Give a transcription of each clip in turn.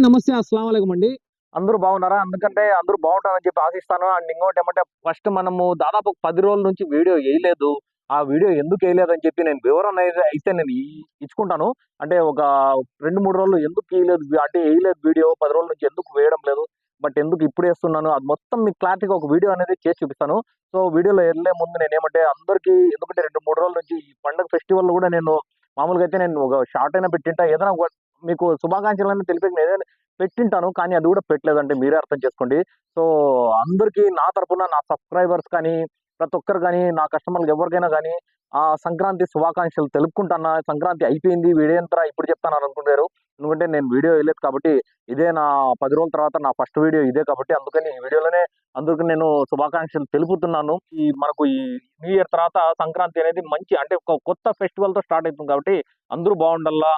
Hi నమస్తే అస్సలం అయికం అండి. అందరూ బాగున్నారా? అందుకంటే అందరూ బాగుంటారని చెప్పి ఆశిస్తాను. అండ్ ఇంకోటి ఏమంటే ఫస్ట్ మనము దాదాపు పది రోజుల నుంచి వీడియో వేయలేదు. ఆ వీడియో ఎందుకు వేయలేదు అని చెప్పి నేను వివరణ అయితే- అయితే నేను ఇచ్చుకుంటాను. అంటే ఒక రెండు మూడు రోజులు ఎందుకు వేయలేదు? అంటే వేయలేదు వీడియో. పది రోజుల నుంచి ఎందుకు వేయడం లేదు? బట్ ఎందుకు ఇప్పుడు వేస్తున్నాను? అది మొత్తం మీకు క్లారిటీగా ఒక వీడియో అనేది చేసి చూపిస్తాను. సో వీడియోలో వెళ్ళే ముందు నేను ఏమంటే అందరికీ ఎందుకంటే రెండు మూడు రోజుల నుంచి ఈ పండుగ ఫెస్టివల్ కూడా నేను మామూలుగా అయితే నేను ఒక షార్ట్ అయినా పెట్టింటా. ఏదైనా ఒక మీకు శుభాకాంక్షలు తెలిపి నేను ఏదైనా పెట్టింటాను కానీ అది కూడా పెట్టలేదంటే మీరే అర్థం చేసుకోండి. సో అందరికీ నా తరపున నా సబ్స్క్రైబర్స్ కానీ ప్రతి ఒక్కరు కానీ నా కస్టమర్లు ఎవరికైనా కానీ ఆ సంక్రాంతి శుభాకాంక్షలు తెలుపుకుంటానా సంక్రాంతి అయిపోయింది వీడియోంతరా ఇప్పుడు చెప్తాను అనుకుంటారు. ఎందుకంటే నేను వీడియో వేయలేదు కాబట్టి ఇదే నా పది రోజుల తర్వాత నా ఫస్ట్ వీడియో ఇదే కాబట్టి అందుకని ఈ వీడియోలోనే అందరికీ నేను శుభాకాంక్షలు తెలుపుతున్నాను. ఈ మనకు ఈ న్యూ ఇయర్ తర్వాత సంక్రాంతి అనేది మంచి అంటే ఒక కొత్త ఫెస్టివల్తో స్టార్ట్ అవుతుంది కాబట్టి అందరూ బాగుండాలా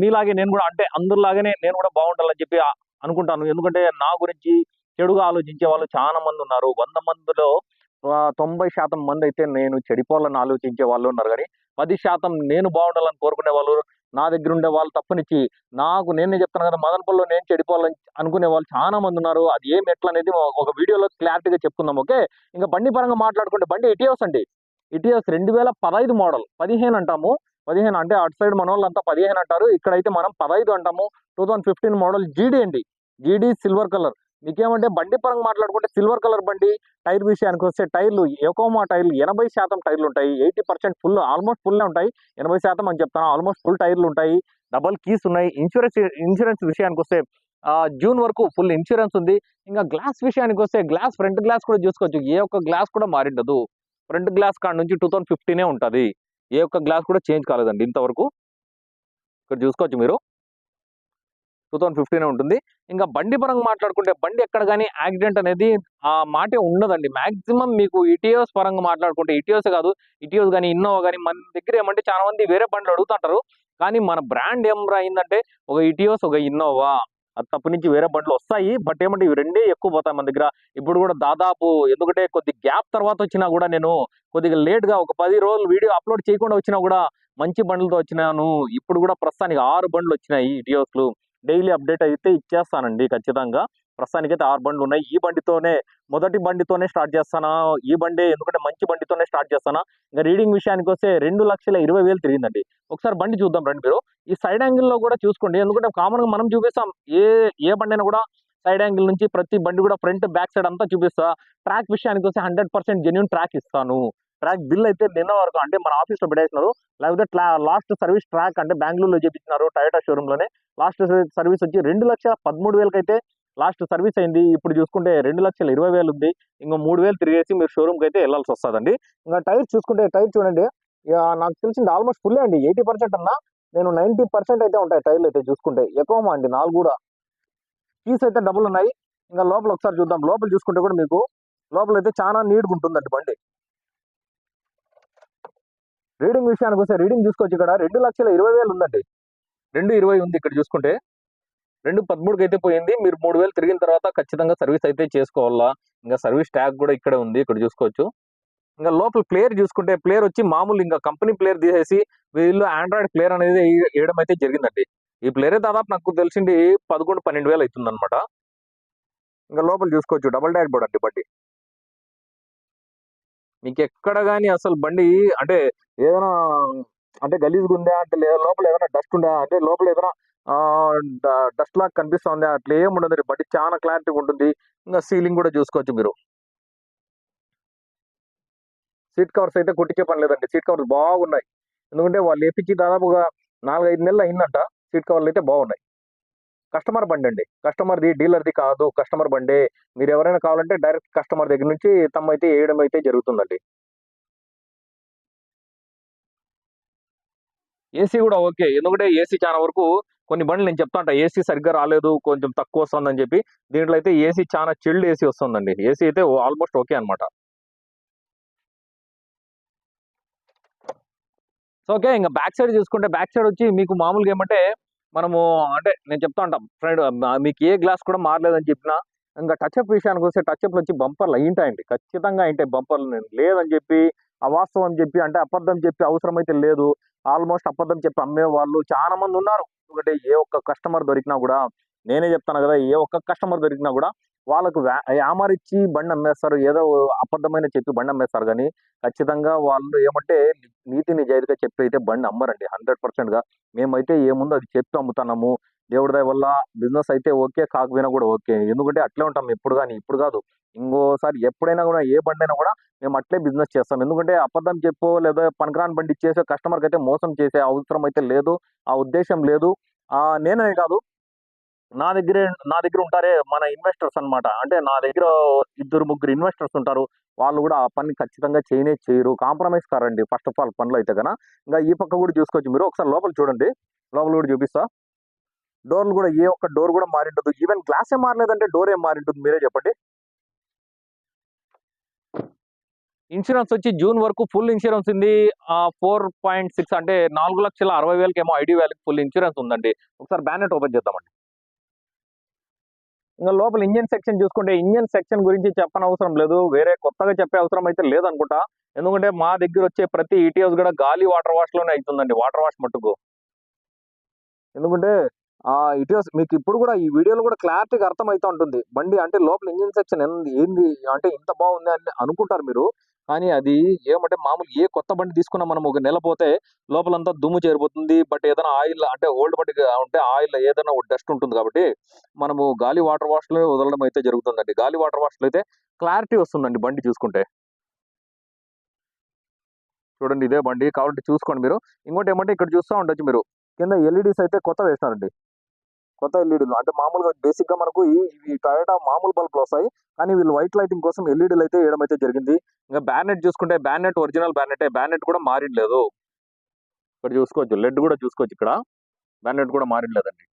మీలాగే నేను కూడా అంటే అందరిలాగానే నేను కూడా బాగుండాలని చెప్పి అనుకుంటాను. ఎందుకంటే నా గురించి చెడుగా ఆలోచించే వాళ్ళు చాలా మంది ఉన్నారు. వంద మందిలో తొంభై శాతం మంది అయితే నేను చెడిపోవాలని ఆలోచించే వాళ్ళు ఉన్నారు. కానీ పది శాతం నేను బాగుండాలని కోరుకునే వాళ్ళు నా దగ్గర ఉండే వాళ్ళు తప్పనిచ్చి నాకు నేనే చెప్తాను కదా మదనపల్లిలో నేను చెడిపోవాలని అనుకునే వాళ్ళు చాలా మంది ఉన్నారు. అది ఏం ఎట్లా అనేది ఒక వీడియోలో క్లారిటీగా చెప్పుకుందాం ఓకే? ఇంకా బండి పరంగా మాట్లాడుకుంటే బండి ఇటీఎస్ అండి. ఇటియోస్ రెండు వేల పదహైదు మోడల్ పదిహేను అంటాము. పదిహేను అంటే అటు సైడ్ మన వాళ్ళంతా పదిహేను అంటారు. ఇక్కడైతే మనం పదహైదు అంటాము. టూ థౌసండ్ ఫిఫ్టీన్ మోడల్ జీడీ అండి. జీడీ సిల్వర్ కలర్ మీకేమంటే బండి పరంగా మాట్లాడుకుంటే సిల్వర్ కలర్ బండి టైర్ విషయానికి వస్తే టైర్లు ఎకోమా టైర్లు ఎనభై శాతం టైర్లు ఉంటాయి. Eighty percent full almost full ఉంటాయి. ఎనభై శాతం అని చెప్తాను ఆల్మోస్ట్ ఫుల్ టైర్లు ఉంటాయి. డబల్ కీస్ ఉన్నాయి. ఇన్సూరెన్స్ ఇన్సూరెన్స్ విషయానికి వస్తే జూన్ వరకు ఫుల్ ఇన్సూరెన్స్ ఉంది. ఇంకా గ్లాస్ విషయానికి వస్తే గ్లాస్ ఫ్రంట్ గ్లాస్ కూడా చూసుకోవచ్చు. ఏ ఒక్క గ్లాస్ కూడా మారిండదు. ఫ్రంట్ గ్లాస్ కాడ నుంచి టూ థౌసండ్ ఫిఫ్టీనే ఉంటుంది. ఏ ఒక్క గ్లాస్ కూడా చేంజ్ కాలేదండి ఇంతవరకు. ఇక్కడ చూసుకోవచ్చు మీరు. టూ థౌసండ్ ఫిఫ్టీన్ ఉంటుంది. ఇంకా బండి పరంగా మాట్లాడుకుంటే బండి ఎక్కడ కానీ యాక్సిడెంట్ అనేది ఆ మాటే ఉండదండి. మాక్సిమం మీకు ఇటియోస్ పరంగా మాట్లాడుకుంటే ఇటీఎస్ కాదు ఇటీఎస్ కానీ ఇన్నోవా కానీ మన దగ్గర ఏమంటే చాలా మంది వేరే బండ్లు అడుగుతుంటారు. కానీ మన బ్రాండ్ ఏం అయిందంటే ఒక ఇటీఎస్ ఒక ఇన్నోవా. అది తప్పు నుంచి వేరే బండ్లు వస్తాయి. బట్ ఏమంటే ఇవి రెండే ఎక్కువ పోతాయి మన దగ్గర. ఇప్పుడు కూడా దాదాపు ఎందుకంటే కొద్ది గ్యాప్ తర్వాత వచ్చినా కూడా నేను కొద్దిగా లేట్గా ఒక పది రోజులు వీడియో అప్లోడ్ చేయకుండా వచ్చినా కూడా మంచి బండ్లతో వచ్చినాను. ఇప్పుడు కూడా ప్రస్తుతానికి ఆరు బండ్లు వచ్చినాయి ఇటియోస్లు డైలీ అప్డేట్ అయితే ఇచ్చేస్తానండి ఖచ్చితంగా. ప్రస్తుతానికి అయితే ఆరు బండ్లు ఉన్నాయి. ఈ బండితోనే మొదటి బండితోనే స్టార్ట్ చేస్తానా? ఈ బండి ఎందుకంటే మంచి బండితోనే స్టార్ట్ చేస్తానా? ఇంకా రీడింగ్ విషయానికి వస్తే రెండు లక్షల ఇరవై వేలు తిరిగిందండి. ఒకసారి బండి చూద్దాం రండి మీరు. ఈ సైడ్ యాంగిల్లో కూడా చూసుకోండి. ఎందుకంటే కామన్గా మనం చూపిస్తాం ఏ ఏ బండి అయినా కూడా సైడ్ యాంగిల్ నుంచి ప్రతి బండి కూడా ఫ్రంట్ బ్యాక్ సైడ్ అంతా చూపిస్తా. ట్రాక్ విషయానికి వస్తే హండ్రెడ్ పర్సెంట్ జెన్యున్ ట్రాక్ ఇస్తాను. ట్రాక్ బిల్ అయితే నిన్న వరకు అంటే మన ఆఫీస్లో పెట్టేసినారు. లేకపోతే లాస్ట్ సర్వీస్ ట్రాక్ అంటే బెంగళూరులో చేపించినారు టయోటా షోరూమ్లోనే లాస్ట్ సర్వీస్ వచ్చి రెండు లక్షల పదమూడు వేలకైతే లాస్ట్ సర్వీస్ అయింది. ఇప్పుడు చూసుకుంటే రెండు లక్షల ఇరవై వేలు ఉంది. ఇంకో మూడు వేలు తిరిగేసి మీరు షోరూమ్కి అయితే వెళ్ళాల్సి వస్తుందండి. ఇంకా టైర్ చూసుకుంటే టైర్ చూడండి. ఇక నాకు తెలిసింది ఆల్మోస్ట్ ఫుల్ అండి. ఎయిటీ పర్సెంట్ అన్నా నేను నైంటీ పర్సెంట్ అయితే ఉంటాయి టైర్లు అయితే చూసుకుంటే. ఎక్కువ అండి నాలుగు కూడా. కీస్ అయితే డబుల్ ఉన్నాయి. ఇంకా లోపల ఒకసారి చూద్దాం. లోపల చూసుకుంటే కూడా మీకు లోపల అయితే చాలా నీట్గా ఉంటుందండి బండి. రీడింగ్ విషయానికి వస్తే రీడింగ్ చూసుకోవచ్చు ఇక్కడ. రెండు లక్షల ఇరవై వేలు ఉందండి. రెండు ఇరవై ఉంది ఇక్కడ చూసుకుంటే. రెండు పదమూడుకి అయితే పోయింది. మీరు మూడు వేలు తిరిగిన తర్వాత ఖచ్చితంగా సర్వీస్ అయితే చేసుకోవాలా? ఇంకా సర్వీస్ ట్యాగ్ కూడా ఇక్కడే ఉంది. ఇక్కడ చూసుకోవచ్చు. ఇంకా లోపల ప్లేయర్ చూసుకుంటే ప్లేయర్ వచ్చి మామూలు ఇంకా కంపెనీ ప్లేయర్ తీసేసి వీళ్ళు ఆండ్రాయిడ్ ప్లేయర్ అనేది వేయడం అయితే జరిగిందండి. ఈ ప్లేయర్ దాదాపు నాకు తెలిసింది పదకొండు పన్నెండు వేలు అవుతుంది అనమాట ఇంకా లోపల చూసుకోవచ్చు. డబల్ డాష్ బోర్డ్ అండి బండి. మీకు ఎక్కడ కానీ అసలు బండి అంటే ఏదైనా అంటే గలీజ్గా ఉందా? అంటే లేదా లోపల ఏదైనా డస్ట్ ఉందా? అంటే లోపల ఏదైనా డస్ట్ లాగా కనిపిస్తుంది. అట్లా ఏం ఉండదు బండి చాలా క్లారిటీగా ఉంటుంది. ఇంకా సీలింగ్ కూడా చూసుకోవచ్చు మీరు. సీట్ కవర్స్ అయితే కుట్టించే పని లేదండి. సీట్ కవర్స్ బాగున్నాయి. ఎందుకంటే వాళ్ళు వేపించి దాదాపుగా నాలుగైదు నెలలు అయిందంట. సీట్ కవర్లు అయితే బాగున్నాయి. కస్టమర్ బండి అండి. కస్టమర్ది డీలర్ది కాదు. కస్టమర్ బండి. మీరు ఎవరైనా కావాలంటే డైరెక్ట్ కస్టమర్ దగ్గర నుంచి తమ అయితే వేయడం అయితే జరుగుతుందండి. ఏసీ కూడా ఓకే. ఎందుకంటే ఏసీ చాలా వరకు కొన్ని బండ్లు నేను చెప్తా ఉంటా ఏసీ సరిగ్గా రాలేదు కొంచెం తక్కువ వస్తుందని చెప్పి. దీంట్లో అయితే ఏసీ చాలా చిల్డ్ ఏసీ వస్తుందండి. ఏసీ అయితే ఆల్మోస్ట్ ఓకే అనమాట సో ఓకే ఇంకా బ్యాక్ సైడ్ చూసుకుంటే బ్యాక్ సైడ్ వచ్చి మీకు మామూలుగా ఏమంటే మనము అంటే నేను చెప్తా ఉంటాం ఫ్రెండ్ మీకు ఏ గ్లాస్ కూడా మారలేదని చెప్పినా ఇంకా టచ్అప్ విషయానికి వస్తే టచ్అప్లు వచ్చి బంపర్లు అయింటాయండి. ఖచ్చితంగా అయింటాయి బంపర్లు నేను లేదని చెప్పి అవాస్తవం చెప్పి అంటే అబద్ధం చెప్పి అవసరమైతే లేదు. ఆల్మోస్ట్ అబద్ధం చెప్పి అమ్మే వాళ్ళు చాలా మంది ఉన్నారు. ఎందుకంటే ఏ ఒక్క కస్టమర్ దొరికినా కూడా నేనే చెప్తాను కదా ఏ ఒక్క కస్టమర్ దొరికినా కూడా వాళ్ళకు వ్యా- యామారిచ్చి బండి అమ్మేస్తారు ఏదో అబద్ధమైన చెప్పి బండి అమ్మేస్తారు కానీ ఖచ్చితంగా వాళ్ళు ఏమంటే నీతి నిజాయితీగా చెప్పి అయితే బండి అమ్మరండి హండ్రెడ్ పర్సెంట్గా. మేమైతే ఏముందో అది చెప్పి అమ్ముతున్నాము. దేవుడి దయ వల్ల బిజినెస్ అయితే ఓకే కాకపోయినా కూడా ఓకే. ఎందుకంటే అట్లే ఉంటాం ఎప్పుడు కానీ ఇప్పుడు కాదు. ఇంకోసారి ఎప్పుడైనా కూడా ఏ బండి అయినా కూడా మేము అట్లే బిజినెస్ చేస్తాం. ఎందుకంటే అబద్ధం చెప్పో లేదా పనికిరాని బండి ఇచ్చేసే కస్టమర్కి అయితే మోసం చేసే అవసరం అయితే లేదు ఆ ఉద్దేశం లేదు. నేనే కాదు నా దగ్గరే నా దగ్గర ఉంటారే మన ఇన్వెస్టర్స్ అనమాట అంటే నా దగ్గర ఇద్దరు ముగ్గురు ఇన్వెస్టర్స్ ఉంటారు. వాళ్ళు కూడా ఆ పని ఖచ్చితంగా చేయనే చేయరు. కాంప్రమైజ్ కారండి. ఫస్ట్ ఆఫ్ ఆల్ పనులు అయితే కన్నా ఇంకా ఈ పక్క కూడా చూసుకోవచ్చు మీరు. ఒకసారి లోపల చూడండి. లోపల కూడా చూపిస్తా. డోర్లు కూడా ఏ ఒక్క డోర్ కూడా మారింటుంది ఈవెన్ గ్లాస్ ఏం మారలేదంటే డోర్ ఏం మారింటుంది. మీరే చెప్పండి. ఇన్సూరెన్స్ వచ్చి జూన్ వరకు ఫుల్ ఇన్సూరెన్స్ ఉంది. ఫోర్ పాయింట్ సిక్స్ అంటే నాలుగు లక్షల అరవై వేలకేమో ఐడి వేలకు ఫుల్ ఇన్సూరెన్స్ ఉందండి. ఒకసారి బ్యానెట్ ఓపెన్ చేద్దామండి. ఇంకా లోపల ఇంజన్ సెక్షన్ చూసుకుంటే ఇంజన్ సెక్షన్ గురించి చెప్పనవసరం లేదు. వేరే కొత్తగా చెప్పే అవసరం అయితే లేదనుకుంటా. ఎందుకంటే మా దగ్గర వచ్చే ప్రతి ఈటీఎస్ కూడా గాలి వాటర్ వాష్లోనే అవుతుందండి. వాటర్ వాష్ మట్టుకు. ఎందుకంటే ఆ ఇటీఎస్ మీకు ఇప్పుడు కూడా ఈ వీడియోలో కూడా క్లారిటీగా అర్థమవుతూ ఉంటుంది. బండి అంటే లోపల ఇంజిన్ సెక్షన్ ఏంది? అంటే ఇంత బాగుంది అని అనుకుంటారు మీరు. కానీ అది ఏమంటే మామూలు ఏ కొత్త బండి తీసుకున్నా మనం ఒక నెల పోతే లోపలంతా దుమ్ము చేరిపోతుంది. బట్ ఏదైనా ఆయిల్ అంటే ఓల్డ్ బండి ఉంటే ఆయిల్ ఏదైనా డస్ట్ ఉంటుంది కాబట్టి మనము గాలి వాటర్ వాష్లో వదలడం అయితే జరుగుతుందండి. గాలి వాటర్ వాష్లో అయితే క్లారిటీ వస్తుందండి బండి చూసుకుంటే. చూడండి ఇదే బండి కాబట్టి చూసుకోండి మీరు. ఇంకోటి ఏమంటే ఇక్కడ చూస్తూ ఉండొచ్చు మీరు. కింద ఎల్ఈడీస్ అయితే కొత్త వేసినారండి. కొత్త ఎల్ఈడీలు. అంటే మామూలుగా బేసిక్గా మనకు ఈ ఇవి టయోటా మామూలు బల్బులు వస్తాయి. కానీ వీళ్ళు వైట్ లైటింగ్ కోసం ఎల్ఈడీలు అయితే వేయడం అయితే జరిగింది. ఇంకా బ్యానెట్ చూసుకుంటే బ్యానెట్ ఒరిజినల్ బ్యానెట్ బ్యానెట్ కూడా మారిండలేదు. ఇక్కడ చూసుకోవచ్చు. లెడ్ కూడా చూసుకోవచ్చు ఇక్కడ. బ్యానెట్ కూడా మారిండలేదండి.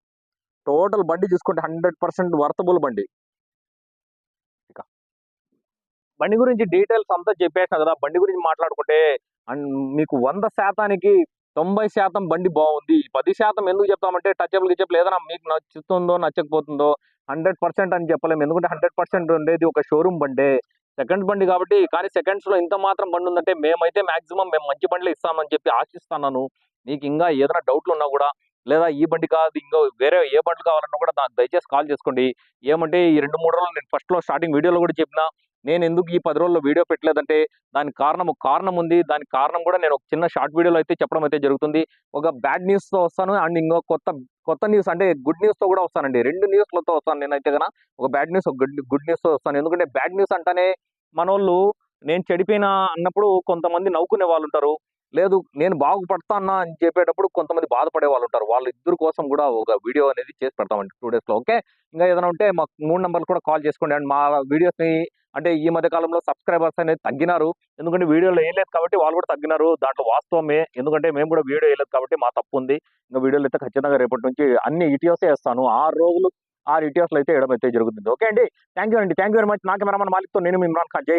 టోటల్ బండి చూసుకుంటే హండ్రెడ్ పర్సెంట్ వర్తబుల్ బండి. ఇక. బండి గురించి డీటెయిల్స్ అంతా చెప్పేసిన కదా. బండి గురించి మాట్లాడుకుంటే అండ్ మీకు వంద శాతానికి తొంభై శాతం బండి బాగుంది. పది శాతం ఎందుకు చెప్తామంటే టచబుల్ గిచబుల్ ఏదైనా మీకు నచ్చుతుందో నచ్చకపోతుందో హండ్రెడ్ పర్సెంట్ అని చెప్పలేము ఎందుకంటే హండ్రెడ్ పర్సెంట్ ఉండేది ఒక షోరూమ్ బండే. సెకండ్ బండి కాబట్టి కానీ సెకండ్స్లో ఇంత మాత్రం బండి ఉందంటే మేమైతే మాక్సిమం మేము మంచి బండ్లు ఇస్తామని చెప్పి ఆశిస్తున్నాను. మీకు ఇంకా ఏదైనా డౌట్లు ఉన్నా కూడా లేదా ఈ బండి కాదు ఇంకో వేరే ఏ బండ్లు కావాలన్నా కూడా నాకు దయచేసి కాల్ చేసుకోండి. ఏమంటే ఈ రెండు మూడు రోజులు నేను ఫస్ట్లో స్టార్టింగ్ వీడియోలో కూడా చెప్పిన నేను ఎందుకు ఈ పది రోజుల్లో వీడియో పెట్టలేదంటే దానికి కారణం ఒక కారణం ఉంది దానికి కారణం కూడా నేను ఒక చిన్న షార్ట్ వీడియోలో అయితే చెప్పడం అయితే జరుగుతుంది. ఒక బ్యాడ్ న్యూస్తో వస్తాను అండ్ ఇంకో కొత్త కొత్త న్యూస్ అంటే గుడ్ న్యూస్తో కూడా వస్తానండి. రెండు న్యూస్లతో వస్తాను నేనైతే కన్నా ఒక బ్యాడ్ న్యూస్ ఒక గుడ్ గుడ్ వస్తాను. ఎందుకంటే బ్యాడ్ న్యూస్ అంటేనే మనోళ్ళు నేను చెడిపోయినా అన్నప్పుడు కొంతమంది నవ్వుకునే వాళ్ళు ఉంటారు. లేదు నేను బాగుపడతానా అని చెప్పేటప్పుడు కొంతమంది బాధపడే వాళ్ళు ఉంటారు. వాళ్ళ ఇద్దరు కోసం కూడా ఒక వీడియో అనేది చేసి పెడతామండి టూ డేస్లో. ఓకే? ఇంకా ఏదైనా ఉంటే మాకు మూడు నెంబర్లు కూడా కాల్ చేసుకోండి. అండ్ మా వీడియోస్ని అంటే ఈ మధ్య కాలంలో సబ్స్క్రైబర్స్ అనేది తగ్గినారు. ఎందుకంటే వీడియోలు వేయలేదు కాబట్టి వాళ్ళు కూడా తగ్గినారు. దాంట్లో వాస్తవమే. ఎందుకంటే మేము కూడా వీడియో వేయలేదు కాబట్టి మా తప్పు ఉంది. ఇంకా వీడియోలు అయితే ఖచ్చితంగా రేపటి నుంచి అన్ని ఈటీఎస్ వేస్తాను. ఆరు రోజులు ఆరు ఈటీఎస్ అయితే వేయడం అయితే జరుగుతుంది. ఓకే అండి. థ్యాంక్ యూ అండి. Thank you very much. నా కెమెరామన్ మాలిక్తో నేను ఇమ్రాన్ ఖాన్. జై